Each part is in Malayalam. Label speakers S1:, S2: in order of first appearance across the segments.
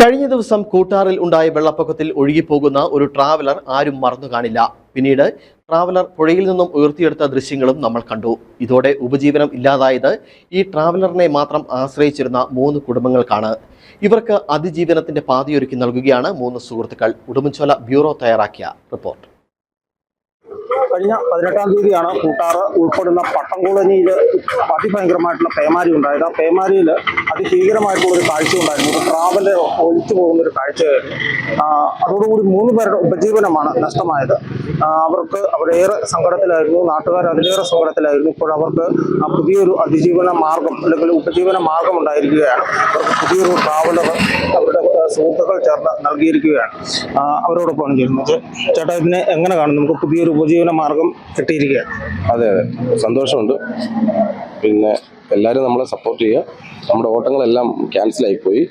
S1: കഴിഞ്ഞ ദിവസം കൂട്ടാറിൽ ഉണ്ടായ വെള്ളപ്പൊക്കത്തിൽ ഒഴുകിപ്പോകുന്ന ഒരു ട്രാവലർ ആരും മറന്നു കാണില്ല. പിന്നീട് ട്രാവലർ പുഴയിൽ നിന്നും ഉയർത്തിയെടുത്ത ദൃശ്യങ്ങളും നമ്മൾ കണ്ടു. ഇതോടെ ഉപജീവനം ഇല്ലാതായത് ഈ ട്രാവലറിനെ മാത്രം ആശ്രയിച്ചിരുന്ന മൂന്ന് കുടുംബങ്ങൾക്കാണ്. ഇവർക്ക് അതിജീവനത്തിന്റെ പാതയൊരുക്കി നൽകുകയാണ് മൂന്ന് സുഹൃത്തുക്കൾ. ഉടുമ്പൻചോല ബ്യൂറോ തയ്യാറാക്കിയ റിപ്പോർട്ട്.
S2: കഴിഞ്ഞ പതിനെട്ടാം തീയതിയാണ് കൂട്ടാറ് ഉൾപ്പെടുന്ന പട്ടംകുളനിയിൽ അതിഭയങ്കരമായിട്ടുള്ള പേമാരി ഉണ്ടായത്. ആ പേമാരിയിൽ അതിഭീകരമായിട്ടുള്ള ഒരു കാഴ്ച ഉണ്ടായിരുന്നു. ഒരു ഒലിച്ചു പോകുന്ന ഒരു കാഴ്ചയായിരുന്നു അതോടുകൂടി മൂന്ന് പേരുടെ ഉപജീവനമാണ് നഷ്ടമായത്. അവർക്ക് അവരേറെ സങ്കടത്തിലായിരുന്നു. നാട്ടുകാർ അതിലേറെ സങ്കടത്തിലായിരുന്നു. ഇപ്പോൾ അവർക്ക് പുതിയൊരു അതിജീവന മാർഗം അല്ലെങ്കിൽ ഉപജീവന മാർഗം ഉണ്ടായിരിക്കുകയാണ്. അവർക്ക് പുതിയൊരു ട്രാവലർ അവരുടെ സുഹൃത്തുക്കൾ ചേർന്ന് നൽകിയിരിക്കുകയാണ്. അവരോടൊപ്പമാണ് ചെയ്യുന്നത്. ചേട്ടാ ഇതിനെ എങ്ങനെ കാണും? നമുക്ക് പുതിയൊരു ഉപജീവന മാർഗം കിട്ടിയിരിക്കുകയാണ്.
S3: അതെ അതെ. സന്തോഷമുണ്ട്. പിന്നെ എല്ലാവരും നമ്മളെ സപ്പോർട്ട് ചെയ്യുക. നമ്മുടെ ഓട്ടങ്ങളെല്ലാം ക്യാൻസലായിപ്പോയി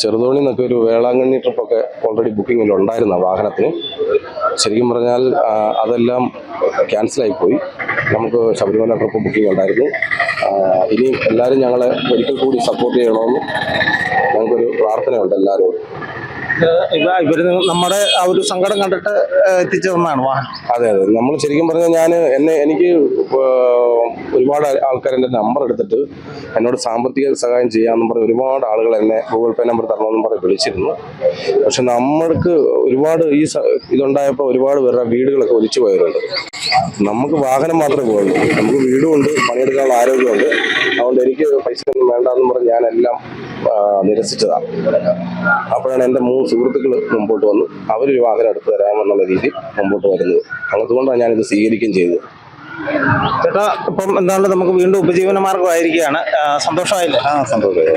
S3: ചെറുതോണി എന്നൊക്കെ ഒരു വേളാങ്കണ്ണി ട്രിപ്പൊക്കെ ഓൾറെഡി ബുക്കിങ്ങിൽ ഉണ്ടായിരുന്ന വാഹനത്തിന്. ശരിക്കും പറഞ്ഞാൽ അതെല്ലാം ക്യാൻസലായിപ്പോയി നമുക്ക് ശബരിമല ട്രിപ്പ് ബുക്കിംഗ് ഉണ്ടായിരുന്നു. ഇനി എല്ലാവരും ഞങ്ങളെ ഒരിക്കൽ കൂടി സപ്പോർട്ട് ചെയ്യണമെന്ന് ഞങ്ങൾക്കൊരു പ്രാർത്ഥനയുണ്ട് എല്ലാവരോടും
S2: ഇവ ഇവർ നമ്മുടെ ആ ഒരു സങ്കടം കണ്ടിട്ട് ഏഹ്, എത്തിച്ചു തന്നതാണ് വാഹനം.
S3: അതെ അതെ. നമ്മൾ ശരിക്കും പറഞ്ഞാൽ ഞാൻ എന്നെ എനിക്ക് ഒരുപാട് ആൾക്കാർ എന്റെ നമ്പർ എടുത്തിട്ട് എന്നോട് സാമ്പത്തിക സഹായം ചെയ്യാമെന്നും പറഞ്ഞ് ഒരുപാട് ആളുകൾ എന്നെ ഗൂഗിൾ പേ നമ്പർ തരണമെന്നും പറഞ്ഞ് വിളിച്ചിരുന്നു. പക്ഷെ നമ്മൾക്ക് ഒരുപാട് ഈ ഇതുണ്ടായപ്പോൾ ഒരുപാട് പേരുടെ വീടുകളൊക്കെ ഒലിച്ചു പോയവരുണ്ട്. നമുക്ക് വാഹനം മാത്രമേ പോകുള്ളൂ നമുക്ക് വീടുമുണ്ട് പണിയെടുക്കാനുള്ള ആരോഗ്യമുണ്ട്. അതുകൊണ്ട് എനിക്ക് പൈസ ഒന്നും വേണ്ടെന്ന് പറഞ്ഞ് ഞാനെല്ലാം നിരസിച്ചതാണ്. അപ്പോഴാണ് എന്റെ മൂന്ന് സുഹൃത്തുക്കൾ മുമ്പോട്ട് വന്നു. അവരൊരു വാഹനം എടുത്തു തരാമെന്നുള്ള രീതിയിൽ മുമ്പോട്ട് വരുന്നത്. അതുകൊണ്ടാണ് ഞാനിത് സ്വീകരിക്കുകയും ചെയ്തത്.
S2: ചേട്ടാ ഇപ്പം എന്താണ് നമുക്ക് വീണ്ടും ഉപജീവന മാർഗമായിരിക്കുകയാണ്. സന്തോഷമായില്ല സന്തോഷമായില്ലേ?
S3: ആ സന്തോഷമായി.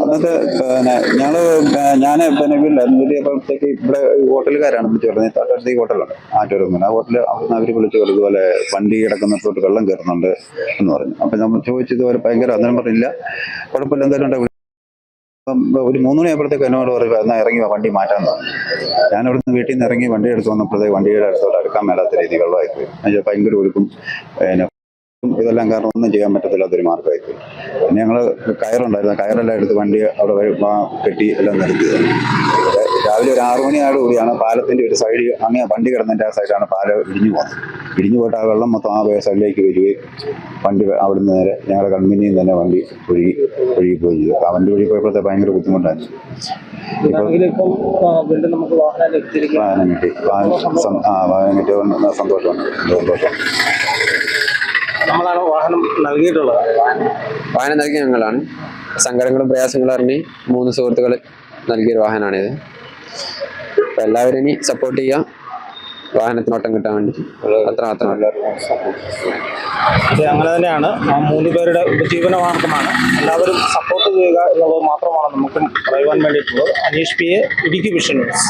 S4: അന്നത്തെ പിന്നെ ഞങ്ങൾ ഞാൻ പിന്നെ വീട്ടിലായിരുന്നു വീട്ടിൽ ഇവിടെ ഹോട്ടലുകാരാണ് വിളിച്ചു പറഞ്ഞത് തൊട്ടടുത്തേക്ക് ഹോട്ടലുണ്ട് ആറ്റൂരൊന്നും ആ ഹോട്ടലിൽ അവിടുന്ന് അവർ വിളിച്ചു പറഞ്ഞു ഇതുപോലെ വണ്ടി കിടക്കുന്നിടത്തോട്ട് വെള്ളം കയറുന്നുണ്ട് എന്ന് പറഞ്ഞു. അപ്പം നമ്മൾ ചോദിച്ചത് ഭയങ്കര അന്നേരം പറഞ്ഞില്ല. കുഴപ്പമില്ല. എന്തായാലും ഒരു മൂന്ന് മണിയായപ്പോഴത്തേക്ക് എന്നോട് പറയുക എന്നാൽ ഇറങ്ങി വണ്ടി മാറ്റാൻ പറഞ്ഞു ഞാൻ ഇവിടുന്ന് വീട്ടിൽ നിന്ന് ഇറങ്ങി വണ്ടി എടുത്ത് വന്നപ്പോഴത്തേക്ക് വണ്ടിയുടെ അടുത്തോട്ട് അടുക്കാൻ മേലാത്ത രീതി വെള്ളമായിപ്പോയി ഭയങ്കര ഒഴുക്കും പിന്നെ ഇതെല്ലാം കാരണം ഒന്നും ചെയ്യാൻ പറ്റത്തില്ലാത്തൊരു മാർഗമായിപ്പോയി പിന്നെ ഞങ്ങൾ കയറുണ്ടായിരുന്നു. കയറെല്ലാം എടുത്ത് വണ്ടി അവിടെ കെട്ടി എല്ലാം നിർത്തിയത് രാവിലെ ഒരു ആറു പാലത്തിന്റെ ഒരു സൈഡ് അങ്ങനെ വണ്ടി കിടന്നതിന്റെ ആ സൈഡാണ് പാലം ഇടിഞ്ഞു പോകുന്നത് ഇടിഞ്ഞു പോയിട്ട് ആ വെള്ളം മൊത്തം ആ വേ സൈഡിലേക്ക് വരികയും വണ്ടി അവിടുന്ന് നേരെ ഞങ്ങളുടെ കമ്പനിയിൽ തന്നെ വണ്ടി ഒഴുകി ഒഴുകി പോയി ചെയ്തു. ആ വണ്ടി ഒഴുകി പോയപ്പോഴത്തെ ഭയങ്കര ബുദ്ധിമുട്ടായിരുന്നു.
S2: വാഹനം ലഭിച്ചിരിക്കുക
S4: വാഹനം കിട്ടി വാഹനം ആ വാഹനം കിട്ടിയ സന്തോഷമാണ്. സന്തോഷം.
S2: നമ്മളാണ് വാഹനം നൽകിയിട്ടുള്ളത്.
S5: വാഹനം നൽകിയ ഞങ്ങളാണ്. സങ്കടങ്ങളും പ്രയാസങ്ങളും അറിഞ്ഞ് മൂന്ന് സുഹൃത്തുക്കൾ നൽകിയൊരു വാഹനമാണിത്. അപ്പം എല്ലാവരും ഇനി സപ്പോർട്ട് ചെയ്യുക. വാഹനത്തിനോട്ടം കിട്ടാൻ വേണ്ടി. അത്ര
S2: ഇത് അങ്ങനെ തന്നെയാണ്. ആ മൂന്ന് പേരുടെ ഉപജീവന മാർഗമാണ് എല്ലാവരും സപ്പോർട്ട് ചെയ്യുക എന്നുള്ളത് മാത്രമാണ് നമുക്ക് പറയുവാൻ വേണ്ടിയിട്ടുള്ളത്. Anish P A Idukki vision news.